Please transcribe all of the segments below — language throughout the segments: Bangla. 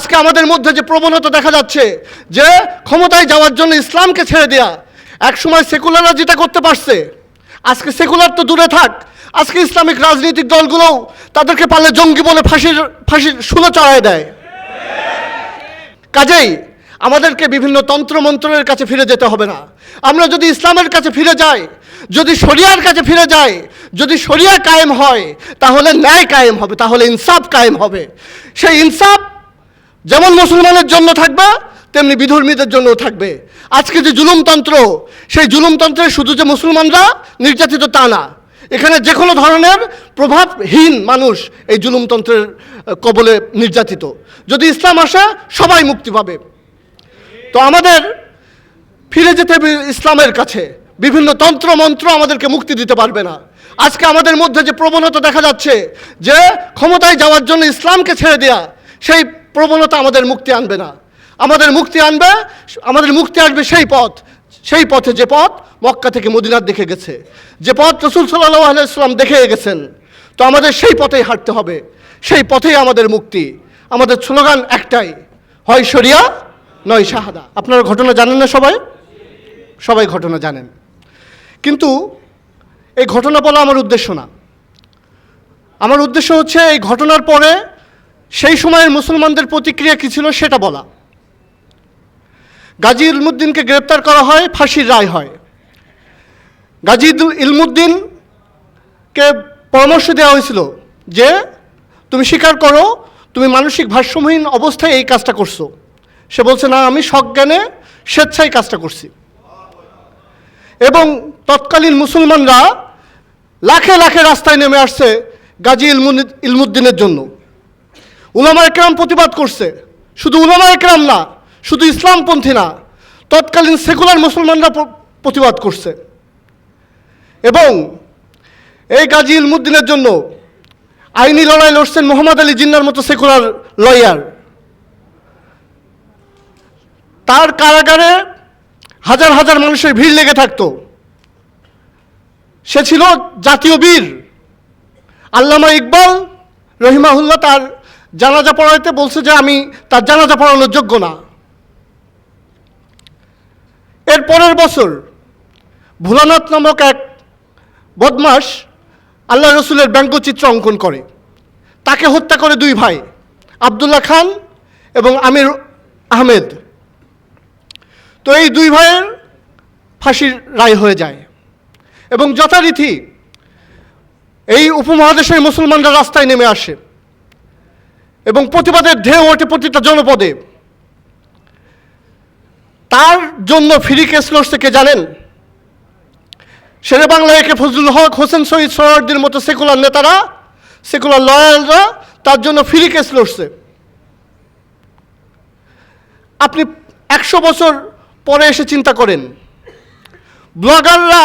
আজকে আমাদের মধ্যে যে প্রবণতা দেখা যাচ্ছে, যে ক্ষমতায় যাওয়ার জন্য ইসলামকে ছেড়ে দেয়া একসময় সেকুলাররা যেটা করতে পারছে, আজকে সেকুলার তো দূরে থাক, আজকে ইসলামিক রাজনৈতিক দলগুলোও তাদেরকে পারলে জঙ্গি বলে ফাঁসির ফাঁসির শুলো চড়ায় দেয়। কাজেই আমাদেরকে বিভিন্ন তন্ত্রমন্ত্রের কাছে ফিরে যেতে হবে না। আমরা যদি ইসলামের কাছে ফিরে যাই, যদি শরিয়ার কাছে ফিরে যাই, যদি শরিয়া কায়েম হয়, তাহলে ন্যায় কায়েম হবে, তাহলে ইনসাফ কায়েম হবে। সেই ইনসাফ যেমন মুসলমানের জন্য থাকবে, তেমনি বিধর্মীদের জন্যও থাকবে। আজকে যে জুলুমতন্ত্র, সেই জুলুমতন্ত্রে শুধু যে মুসলমানরা নির্যাতিত তা না, এখানে যে কোনো ধরনের প্রভাবহীন মানুষ এই জুলুমতন্ত্রের কবলে নির্যাতিত। যদি ইসলাম আসে, সবাই মুক্তি পাবে। তো আমাদের ফিরে যেতে হবে ইসলামের কাছে। বিভিন্ন তন্ত্র, মন্ত্র আমাদেরকে মুক্তি দিতে পারবে না। আজকে আমাদের মধ্যে যে প্রবণতা দেখা যাচ্ছে, যে ক্ষমতায় যাওয়ার জন্য ইসলামকে ছেড়ে দেয়া, সেই প্রবণতা আমাদের মুক্তি আনবে না। আমাদের মুক্তি আনবে, আমাদের মুক্তি আসবে সেই পথ। সেই পথে যে পথ মক্কা থেকে মদিনার দেখে গেছে। যে পথ রসুল সাল্লাহ আলাইসলাম দেখে গেছেন, তো আমাদের সেই পথেই হাঁটতে হবে। সেই পথেই আমাদের মুক্তি। আমাদের স্লোগান একটাই, হয় শরিয়া, নয় শাহাদা। আপনারা ঘটনা জানেন না সবাই? সবাই ঘটনা জানেন। কিন্তু এই ঘটনা বলা আমার উদ্দেশ্য না। আমার উদ্দেশ্য হচ্ছে এই ঘটনার পরে সেই সময়ের মুসলমানদের প্রতিক্রিয়া কী ছিল সেটা বলা। গাজী ইলমুদ্দিনকে গ্রেপ্তার করা হয়, ফাঁসির রায় হয়। গাজী ইলমুদ্দিনকে পরামর্শ দেওয়া হয়েছিল যে, তুমি স্বীকার করো, তুমি মানসিক ভারসাম্যহীন অবস্থায় এই কাজটা করছ। সে বলছে, না, আমি সজ্ঞানে স্বেচ্ছায় কাজটা করছি। এবং তৎকালীন মুসলমানরা লাখে লাখে রাস্তায় নেমে আসছে গাজী ইলমুদ্দিনের জন্য। উলামা একরাম প্রতিবাদ করছে। শুধু উলামা একরাম না, শুধু ইসলামপন্থী না, তৎকালীন সেকুলার মুসলমানরা প্রতিবাদ করছে। এবং এই গাজী ইলমুদ্দিনের জন্য আইনি লড়াই লড়ছেন মোহাম্মদ আলী জিন্নার মতো সেকুলার লয়ার। তার কারাগারে হাজার হাজার মানুষের ভিড় লেগে থাকতো। সে ছিল জাতীয় বীর। আল্লামা ইকবাল রহিমাহুল্লাহ তার জানাজা পড়াইতে বলছে যে আমি তার জানাজা পড়ানোর যোগ্য না। এর পরের বছর ভোলানাথ নামক এক বদমাস আল্লাহ রসুলের ব্যঙ্গচিত্র অঙ্কন করে। তাকে হত্যা করে দুই ভাই, আবদুল্লাহ খান এবং আমির আহমেদ। তো এই দুই ভাইয়ের ফাঁসির রায় হয়ে যায় এবং যথারীতি এই উপমহাদেশের মুসলমানরা রাস্তায় নেমে আসে। এবং প্রতিবাদের ঢেউ ওঠে প্রতিটা জনপদে। তার জন্য ফ্রি কেস লড়ছে কে জানেন? শেরে বাংলা একে ফজলুল হক, হোসেন শহীদ সোহরার্দির মতো সেকুলার নেতারা, সেকুলার লয়াররা তার জন্য ফ্রি কেস লড়ছে। আপনি একশো বছর পরে এসে চিন্তা করেন, ব্লগাররা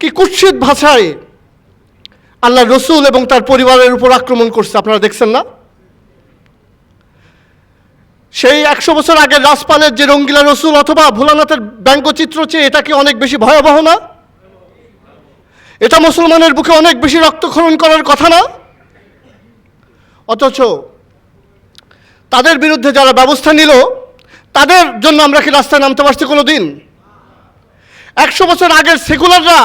কি কুৎসিত ভাষায় আল্লাহ রসুল এবং তার পরিবারের উপর আক্রমণ করছে, আপনারা দেখছেন না? সেই একশো বছর আগের রাজপালের যে রঙ্গিলা রসুল অথবা ভোলানাথের ব্যঙ্গচিত্র চেয়ে এটা কি অনেক বেশি ভয়াবহ না? এটা মুসলমানের বুকে অনেক বেশি রক্তক্ষরণ করার কথা না? অথচ তাদের বিরুদ্ধে যারা ব্যবস্থা নিল, তাদের জন্য আমরা কি রাস্তায় নামতে পারছি কোনো দিন একশো বছর আগের সেকুলাররা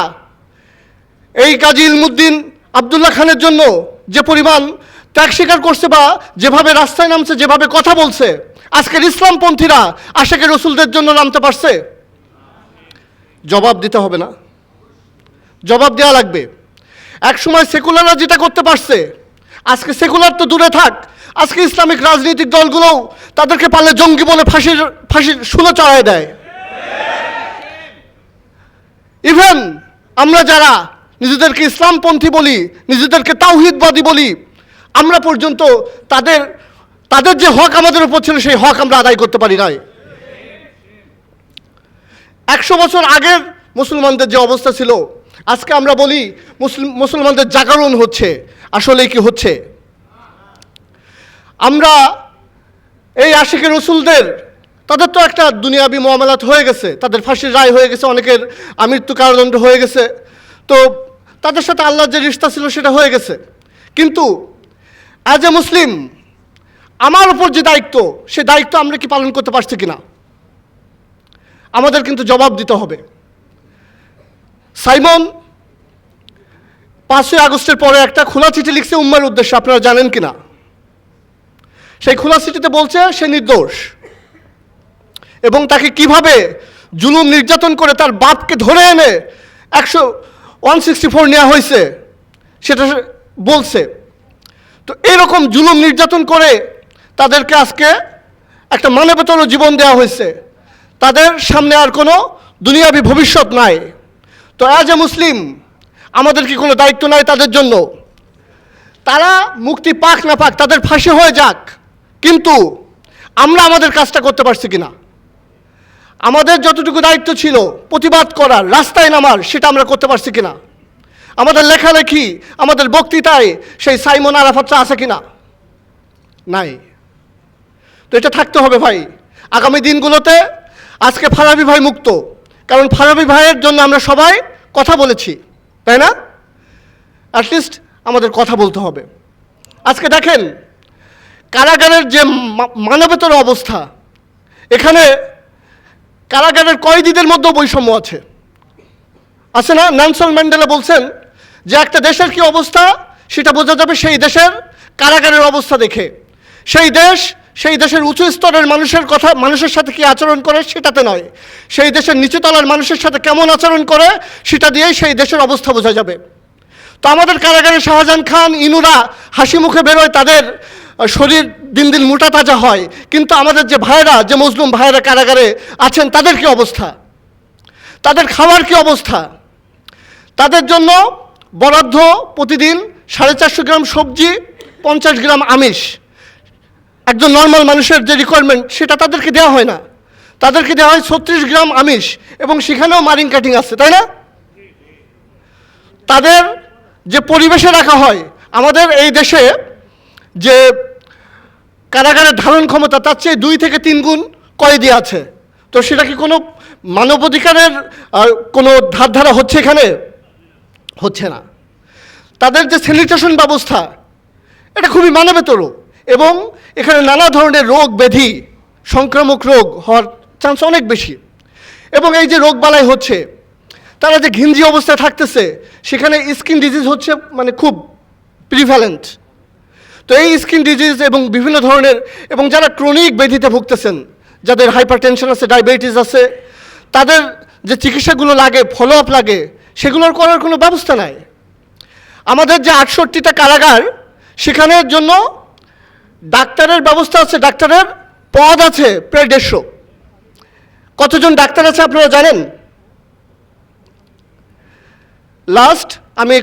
এই কাজী ইলমুদ্দিন আবদুল্লাহ খানের জন্য যে পরিমাণ ত্যাগ স্বীকার করছে বা যেভাবে রাস্তায় নামছে, যেভাবে কথা বলছে, আজকের ইসলামপন্থীরা আশেকে রসুলদের জন্য নামতে পারছে? জবাব দিতে হবে না। জবাব দেওয়া লাগবে। এক সময় সেকুলাররা যেটা করতে পারছে, আজকে সেকুলার তো দূরে থাক, আজকে ইসলামিক রাজনৈতিক দলগুলোও তাদেরকে পারলে জঙ্গি বলে ফাঁসির ফাঁসির শুলো চড়ায় দেয়। ইভেন আমরা যারা নিজেদেরকে ইসলামপন্থী বলি, নিজেদেরকে তাওহিদবাদী বলি আমরা পর্যন্ত তাদের তাদের যে হক আমাদের উপর ছিল, সেই হক আমরা আদায় করতে পারি নাই। একশো বছর আগের মুসলমানদের যে অবস্থা ছিল, আজকে আমরা বলি মুসলিম মুসলমানদের জাগরণ হচ্ছে, আসলে কি হচ্ছে? আমরা এই আশিকের রসুলদের, তাদের তো একটা দুনিয়াবি মহামেলাত হয়ে গেছে, তাদের ফাঁসির রায় হয়ে গেছে, অনেকের আমৃত্যু কারাদণ্ড হয়ে গেছে। তো তাদের সাথে আল্লাহর যে রিস্তা ছিল, সেটা হয়ে গেছে। কিন্তু অ্যাজ এ মুসলিম আমার উপর যে দায়িত্ব, সে দায়িত্ব আমরা কি পালন করতে পারছি কিনা? আমাদের কিন্তু জবাব দিতে হবে। সাইমন, পাঁচই আগস্টের পরে একটা খোলা চিঠি লিখছে উম্মার উদ্দেশ্যে, আপনারা জানেন কিনা? সেই খোলা চিঠিতে বলছে, সে নির্দোষ। এবং তাকে কীভাবে জুলুম নির্যাতন করে তার বাপকে ধরে এনে একশো ওয়ান সিক্সটি ফোর নেওয়া হয়েছে, সেটা বলছে। তো এরকম জুলুম নির্যাতন করে তাদেরকে আজকে একটা মানবতর জীবন দেওয়া হয়েছে। তাদের সামনে আর কোনো দুনিয়াবি ভবিষ্যৎ নাই। তো অ্যাজ এ মুসলিম আমাদের কি কোনো দায়িত্ব নাই তাদের জন্য? তারা মুক্তি পাক না পাক, তাদের ফাঁসি হয়ে যাক। কিন্তু আমরা আমাদের কাজটা করতে পারছি কিনা? আমাদের যতটুকু দায়িত্ব ছিল প্রতিবাদ করার, রাস্তায় নামার, সেটা আমরা করতে পারছি কিনা? আমাদের লেখালেখি, আমাদের বক্তৃতায় সেই সাইমন আরাফাতটা আছে কিনা? নাই। তো এটা থাকতে হবে ভাই। আগামী দিনগুলোতে আজকে ফারাবি ভাই মুক্ত। কারণ ফারাবি ভাইয়ের জন্য আমরা সবাই কথা বলেছি, তাই না? অ্যাটলিস্ট আমাদের কথা বলতে হবে। আজকে দেখেন, কারাগারের যে মানবেতর অবস্থা, এখানে কারাগারের কয়েদিদের মধ্যেও বৈষম্য আছে। আছে না? ন্যানসন ম্যান্ডেলা বলছেন যে একটা দেশের কি অবস্থা, সেটা বোঝা যাবে সেই দেশের কারাগারের অবস্থা দেখে। সেই দেশ, সেই দেশের উঁচু স্তরের মানুষের কথা, মানুষের সাথে কি আচরণ করে, সেটাতে নয়। সেই দেশের নিচুতলার মানুষের সাথে কেমন আচরণ করে, সেটা দিয়েই সেই দেশের অবস্থা বোঝা যাবে। তো আমাদের কারাগারে শাহজাহান খান, ইনুরা হাসি মুখে বেরোয়, তাদের শরীর দিন দিন মোটা তাজা হয়। কিন্তু আমাদের যে ভাইরা যে মজলুম ভাইয়েরা কারাগারে আছেন, তাদের কি অবস্থা? তাদের খাওয়ার কি অবস্থা? তাদের জন্য বরাদ্দ প্রতিদিন সাড়ে চারশো গ্রাম সবজি, পঞ্চাশ গ্রাম আমিষ। একজন নর্মাল মানুষের যে রিকোয়ারমেন্ট সেটা তাদেরকে দেওয়া হয় না। তাদেরকে দেওয়া হয় ছত্রিশ গ্রাম আমিষ এবং সেখানেও মারিং কাটিং আছে, তাই না? তাদের যে পরিবেশে রাখা হয়, আমাদের এই দেশে যে কারাগারের ধারণ ক্ষমতা, তার চেয়ে দুই থেকে তিন গুণ কয়েদি আছে। তো সেটা কি কোনো মানবাধিকারের কোনো ধার ধারা হচ্ছে এখানে? হচ্ছে না। তাদের যে স্যানিটেশন ব্যবস্থা, এটা খুবই মানবেতর এবং এখানে নানা ধরনের রোগ ব্যাধি, সংক্রামক রোগ হওয়ার চান্স অনেক বেশি। এবং এই যে রোগ বালাই হচ্ছে, তারা যে ঘিঞ্জি অবস্থায় থাকতেছে, সেখানে স্কিন ডিজিজ হচ্ছে মানে খুব প্রিভ্যালেন্ট তো এই স্কিন ডিজিজ এবং বিভিন্ন ধরনের, এবং যারা ক্রনিক ব্যাধিতে ভুগতেছেন, যাদের হাইপার টেনশন আছে ডায়াবেটিস আছে, তাদের যে চিকিৎসাগুলো লাগে ফলো আপ লাগে সেগুলোর করার কোনো ব্যবস্থা নাই। আমাদের যে আটষট্টিটা কারাগার, সেখানের জন্য ডাক্তারের ব্যবস্থা আছে, ডাক্তারের পদ আছে প্রায় দেড়শো। কতজন ডাক্তার আছে আপনারা জানেন? লাস্ট আমি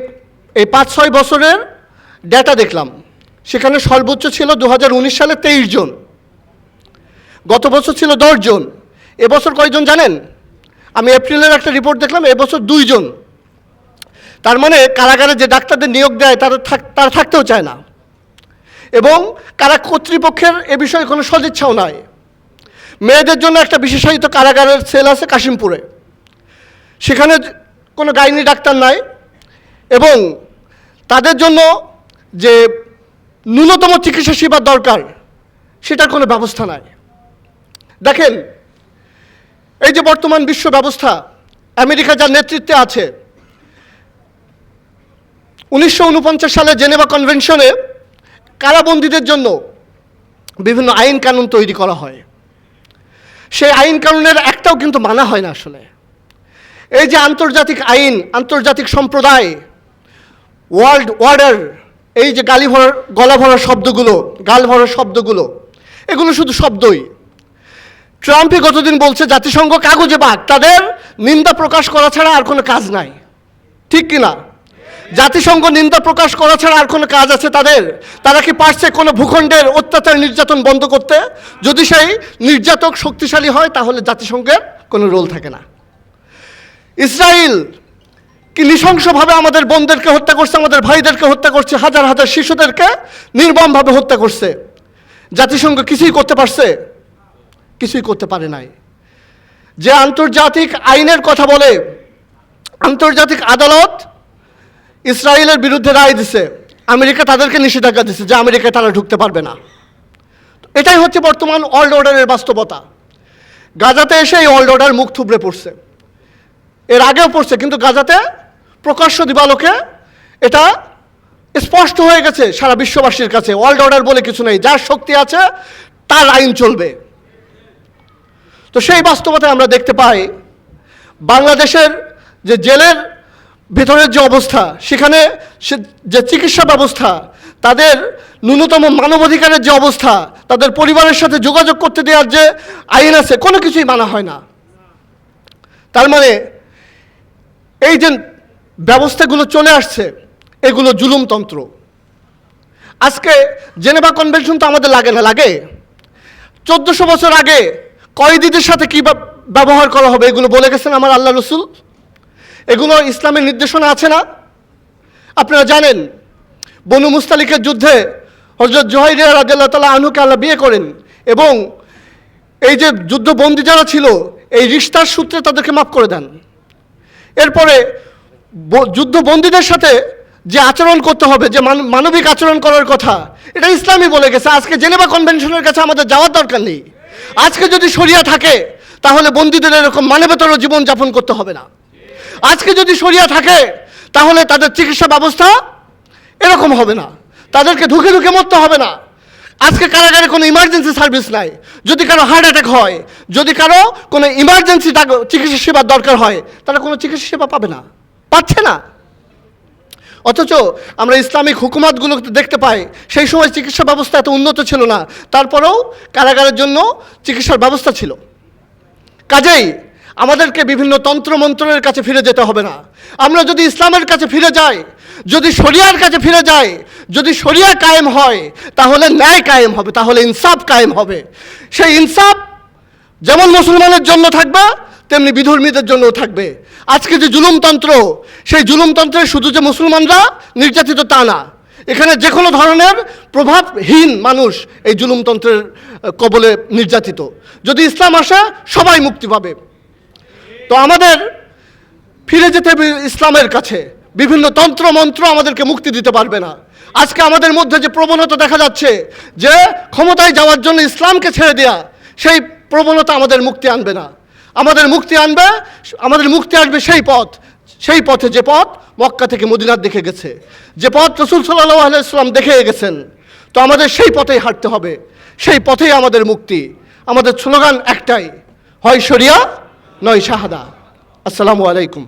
এই পাঁচ ছয় বছরের ডেটা দেখলাম। সেখানে সর্বোচ্চ ছিল দু হাজার উনিশ সালে তেইশ জন। গত বছর ছিল দশ জন। এবছর কয়জন জানেন? আমি এপ্রিলের একটা রিপোর্ট দেখলাম, এবছর দুইজন তার মানে কারাগারে যে ডাক্তারদের নিয়োগ দেয় তারা থাক, তারা থাকতেও চায় না। এবং কারা কর্তৃপক্ষের এ বিষয়ে কোনো সদিচ্ছাও নাই। মেয়েদের জন্য একটা বিশেষায়িত কারাগারের সেল আছে কাশিমপুরে। সেখানে কোনো গাইনি ডাক্তার নাই এবং তাদের জন্য যে ন্যূনতম চিকিৎসা সেবার দরকার, সেটার কোনো ব্যবস্থা নাই। দেখেন, এই যে বর্তমান বিশ্ব ব্যবস্থা, আমেরিকা যার নেতৃত্বে আছে উনিশশো উনপঞ্চাশ সালে জেনেভা কনভেনশনে কারাবন্দীদের জন্য বিভিন্ন আইন কানুন তৈরি করা হয়। সেই আইন কানুনের একটাও কিন্তু মানা হয় না আসলে। এই যে আন্তর্জাতিক আইন, আন্তর্জাতিক সম্প্রদায়, ওয়ার্ল্ড অর্ডার, এই যে গালি ভরার গলা ভরা শব্দগুলো, গাল ভরা শব্দগুলো, এগুলো শুধু শব্দই। ট্রাম্পই গতদিন বলছে, জাতিসংঘ কাগজে বাঘ, তাদের নিন্দা প্রকাশ করা ছাড়া আর কোনো কাজ নাই। ঠিক কি না জাতিসংঘ নিন্দা প্রকাশ করা ছাড়া আর কোনো কাজ আছে তাদের? তারা কি পারছে কোনো ভূখণ্ডের অত্যাচার নির্যাতন বন্ধ করতে? যদি সেই নির্যাতক শক্তিশালী হয়, তাহলে জাতিসংঘের কোনো রোল থাকে না। ইসরায়েল কি নৃশংসভাবে আমাদের বোনদেরকে হত্যা করছে, আমাদের ভাইদেরকে হত্যা করছে, হাজার হাজার শিশুদেরকে নির্মমভাবে হত্যা করছে? জাতিসংঘ কিছুই করতে পারছে? কিছুই করতে পারে নাই। যে আন্তর্জাতিক আইনের কথা বলে, আন্তর্জাতিক আদালত ইসরায়েলের বিরুদ্ধে রায় দিছে, আমেরিকা তাদেরকে নিষেধাজ্ঞা দিছে যে আমেরিকায় তারা ঢুকতে পারবে না। এটাই হচ্ছে বর্তমান ওয়ার্ল্ড অর্ডারের বাস্তবতা। গাজাতে এসে এই ওয়ার্ল্ড অর্ডার মুখ থুবড়ে পড়ছে। এর আগেও পড়ছে, কিন্তু গাজাতে প্রকাশ্য দিবালোকে এটা স্পষ্ট হয়ে গেছে সারা বিশ্ববাসীর কাছে। ওয়ার্ল্ড অর্ডার বলে কিছু নেই, যার শক্তি আছে, তার আইন চলবে। তো সেই বাস্তবতায় আমরা দেখতে পাই, বাংলাদেশের যে জেলের ভেতরের যে অবস্থা, সেখানে সে যে চিকিৎসা ব্যবস্থা, তাদের ন্যূনতম মানবাধিকারের যে অবস্থা, তাদের পরিবারের সাথে যোগাযোগ করতে দেওয়ার যে আইন আছে, কোনো কিছুই মানা হয় না। তার মানে এই যে ব্যবস্থাগুলো চলে আসছে, এগুলো জুলুমতন্ত্র আজকে জেনেভা কনভেনশন তো আমাদের লাগে না, লাগে। চোদ্দশো বছর আগে কয়েদিদের সাথে কী ব্যবহার করা হবে, এগুলো বলে গেছেন আমার আল্লাহ রসুল? এগুলো ইসলামের নির্দেশনা আছে না? আপনারা জানেন, বনু মুস্তালিকের যুদ্ধে হজরত জোহাইরিয়া রাজ্লাহ তালা আনুকে আল্লাহ বিয়ে করেন এবং এই যে যুদ্ধবন্দী যারা ছিল, এই রিস্তার সূত্রে তাদেরকে মাফ করে দেন। এরপরে যুদ্ধবন্দীদের সাথে যে আচরণ করতে হবে, যে মান- মানবিক আচরণ করার কথা, এটা ইসলামই বলে গেছে। আজকে জেনেভা কনভেনশনের কাছে আমাদের যাওয়ার দরকার নেই। আজকে যদি শরিয়া থাকে, তাহলে বন্দীদের এরকম মানবেতর জীবনযাপন করতে হবে না। আজকে যদি শরিয়া থাকে, তাহলে তাদের চিকিৎসা ব্যবস্থা এরকম হবে না। তাদেরকে ধুকে ধুকে মরতে হবে না। আজকে কারাগারে কোনো ইমার্জেন্সি সার্ভিস নাই। যদি কারও হার্ট অ্যাটাক হয়, যদি কারও কোনো ইমার্জেন্সি চিকিৎসা সেবার দরকার হয়, তারা কোনো চিকিৎসা সেবা পাবে না। পাচ্ছে না। অথচ আমরা ইসলামিক হুকুমাতগুলো দেখতে পাই, সেই সময় চিকিৎসা ব্যবস্থা এত উন্নত ছিল না। তারপরেও কারাগারের জন্য চিকিৎসার ব্যবস্থা ছিল। কাজেই আমাদেরকে বিভিন্ন তন্ত্রমন্ত্রের কাছে ফিরে যেতে হবে না। আমরা যদি ইসলামের কাছে ফিরে যাই, যদি শরিয়ার কাছে ফিরে যাই, যদি শরিয়া কায়েম হয়, তাহলে ন্যায় কায়েম হবে, তাহলে ইনসাফ কায়েম হবে। সেই ইনসাফ যেমন মুসলমানের জন্য থাকবে, তেমনি বিধর্মীদের জন্যও থাকবে। আজকে যে জুলুমতন্ত্র সেই জুলুমতন্ত্রে শুধু যে মুসলমানরা নির্যাতিত তা না। এখানে যে কোনো ধরনের প্রভাবহীন মানুষ এই জুলুমতন্ত্রের কবলে নির্যাতিত। যদি ইসলাম আসে, সবাই মুক্তি পাবে। তো আমাদের ফিরে যেতে হবে ইসলামের কাছে। বিভিন্ন তন্ত্র, মন্ত্র আমাদেরকে মুক্তি দিতে পারবে না। আজকে আমাদের মধ্যে যে প্রবণতা দেখা যাচ্ছে, যে ক্ষমতায় যাওয়ার জন্য ইসলামকে ছেড়ে দেয়া, সেই প্রবণতা আমাদের মুক্তি আনবে না। আমাদের মুক্তি আনবে, আমাদের মুক্তি আসবে সেই পথ। সেই পথে যে পথ মক্কা থেকে মদিনার দেখে গেছে। যে পথ রসুল সাল্লাহ আলাইসলাম দেখে গেছেন, তো আমাদের সেই পথেই হাঁটতে হবে। সেই পথেই আমাদের মুক্তি। আমাদের স্লোগান একটাই, হয় শরিয়া নয় শাহাদা আসসালামু আলাইকুম